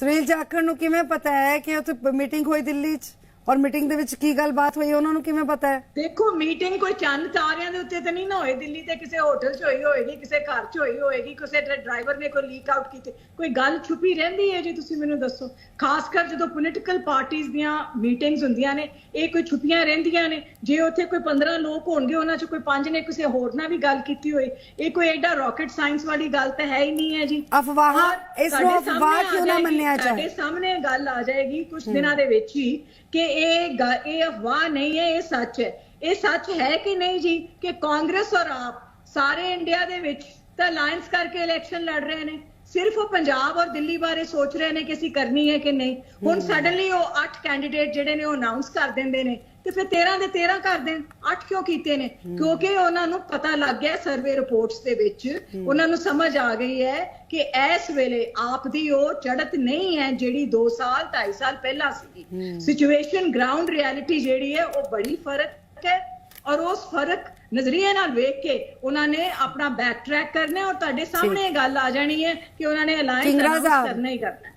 ਸੁਨੀਲ ਜਾਖੜ ਨੂੰ ਕਿਵੇਂ ਪਤਾ ਹੈ ਕਿ ਉੱਥੇ ਮੀਟਿੰਗ ਹੋਈ ਦਿੱਲੀ 'ਚ? ਔਰ ਮੀਟਿੰਗ ਦੇ ਵਿੱਚ ਕੀ ਗੱਲਬਾਤ ਹੋਈ ਉਹਨਾਂ ਨੂੰ ਕਿਵੇਂ ਪਤਾ ਹੈ? ਦੇਖੋ ਮੀਟਿੰਗ ਕੋਈ ਚੰਦ ਤਾਰਿਆਂ ਦੇ ਉੱਤੇ ਤਾਂ ਨਹੀਂ ਨਾ ਹੋਈ ਦਿੱਲੀ ਤੇ ਕਿਸੇ ਹੋਟਲ 'ਚ ਹੋਈ ਹੋਏਗੀ ਕਿਸੇ ਘਰ 'ਚ ਹੋਈ ਹੋਏਗੀ ਕਿਸੇ ਡਰਾਈਵਰ ਨੇ ਕੋਈ ਲੀਕ ਆਊਟ ਕੀਤੀ। ਕੋਈ ਗੱਲ ਛੁਪੀ ਰਹਿੰਦੀ ਹੈ ਜੀ ਤੁਸੀਂ ਮੈਨੂੰ ਦੱਸੋ। ਖਾਸ ਕਰ ਜਦੋਂ ਪੋਲੀਟੀਕਲ ਪਾਰਟੀਆਂ ਦੀਆਂ ਮੀਟਿੰਗਸ ਹੁੰਦੀਆਂ ਨੇ ਇਹ ਕੋਈ ਛੁਪੀਆਂ ਰਹਿੰਦੀਆਂ ਨੇ। ਜੇ ਉੱਥੇ ਕੋਈ 15 ਲੋਕ ਹੋਣਗੇ ਉਹਨਾਂ 'ਚ ਕੋਈ ਪੰਜ ਨੇ ਕਿਸੇ ਹੋਰ ਨਾਲ ਵੀ ਗੱਲ ਕੀਤੀ ਹੋਈ ਇਹ ਕੋਈ ਐਡਾ ਰਾਕਟ ਸਾਇੰਸ ਵਾਲੀ ਗੱਲ ਤਾਂ ਹੈ ਹੀ ਨਹੀਂ ਹੈ ਜੀ। ਅਫਵਾਹ ਇਸ ਨੂੰ ਅਫਵਾਹ ਕਿਉਂ ਨਾ ਮੰਨਿਆ ਜਾਏ? ਸਾਡੇ ਸਾਹਮਣੇ ਗੱਲ ਆ ਜਾਏਗੀ ਕੁਝ ਦਿਨਾਂ ਦੇ ਵਿੱਚ ਹੀ ਕਿ ਇਹ ਇਹ ਅਫਵਾਹ ਨਹੀਂ ਹੈ, ਇਹ ਸੱਚ ਹੈ। ਇਹ ਸੱਚ ਹੈ ਕਿ ਨਹੀਂ ਜੀ? ਕਿ ਕਾਂਗਰਸ ਔਰ ਆਪ ਸਾਰੇ ਇੰਡੀਆ ਦੇ ਵਿੱਚ ਤਾਂ ਅਲਾਈਅੰਸ ਕਰਕੇ ਇਲੈਕਸ਼ਨ ਲੜ ਰਹੇ ਨੇ। ਸਿਰਫ ਉਹ ਪੰਜਾਬ ਔਰ ਦਿੱਲੀ ਬਾਰੇ ਸੋਚ ਰਹੇ ਨੇ ਕਿ ਅਸੀਂ ਕਰਨੀ ਹੈ ਕਿ ਨਹੀਂ। ਹੁਣ ਸਡਨਲੀ ਉਹ 8 ਕੈਂਡੀਡੇਟ ਜਿਹੜੇ ਨੇ ਉਹ ਅਨਾਉਂਸ ਕਰ ਦਿੰਦੇ ਨੇ। ਤੇ ਫਿਰ 13 ਦੇ 13 ਕਰ ਦੇਣ। 8 ਕਿਉਂ ਕੀਤੇ ਨੇ? ਕਿਉਂਕਿ ਉਹਨਾਂ ਨੂੰ ਪਤਾ ਲੱਗ ਗਿਆ ਸਰਵੇ ਰਿਪੋਰਟਸ ਦੇ ਵਿੱਚ। ਉਹਨਾਂ ਨੂੰ ਸਮਝ ਆ ਗਈ ਹੈ ਕਿ ਇਸ ਵੇਲੇ ਆਪ ਦੀ ਉਹ ਚੜ੍ਹਤ ਨਹੀਂ ਹੈ ਜਿਹੜੀ 2 ਸਾਲ 2.5 ਸਾਲ ਪਹਿਲਾਂ ਸੀਗੀ। ਸਿਚੁਏਸ਼ਨ ਗਰਾਊਂਡ ਰਿਐਲਿਟੀ ਜਿਹੜੀ ਹੈ ਉਹ ਬੜੀ ਫ਼ਰਕ ਹੈ। ਔਰ ਉਸ ਫ਼ਰਕ ਨਜ਼ਰੀਏ ਨਾਲ ਵੇਖ ਕੇ ਉਹਨਾਂ ਨੇ ਆਪਣਾ ਬੈਕ ਟਰੈਕ ਕਰਨਾ ਔਰ ਤੁਹਾਡੇ ਸਾਹਮਣੇ ਇਹ ਗੱਲ ਆ ਜਾਣੀ ਹੈ ਕਿ ਉਹਨਾਂ ਨੇ ਅਲਾਈਅੰਸ। ਕਰਨਾ ਹੀ ਕਰਨਾ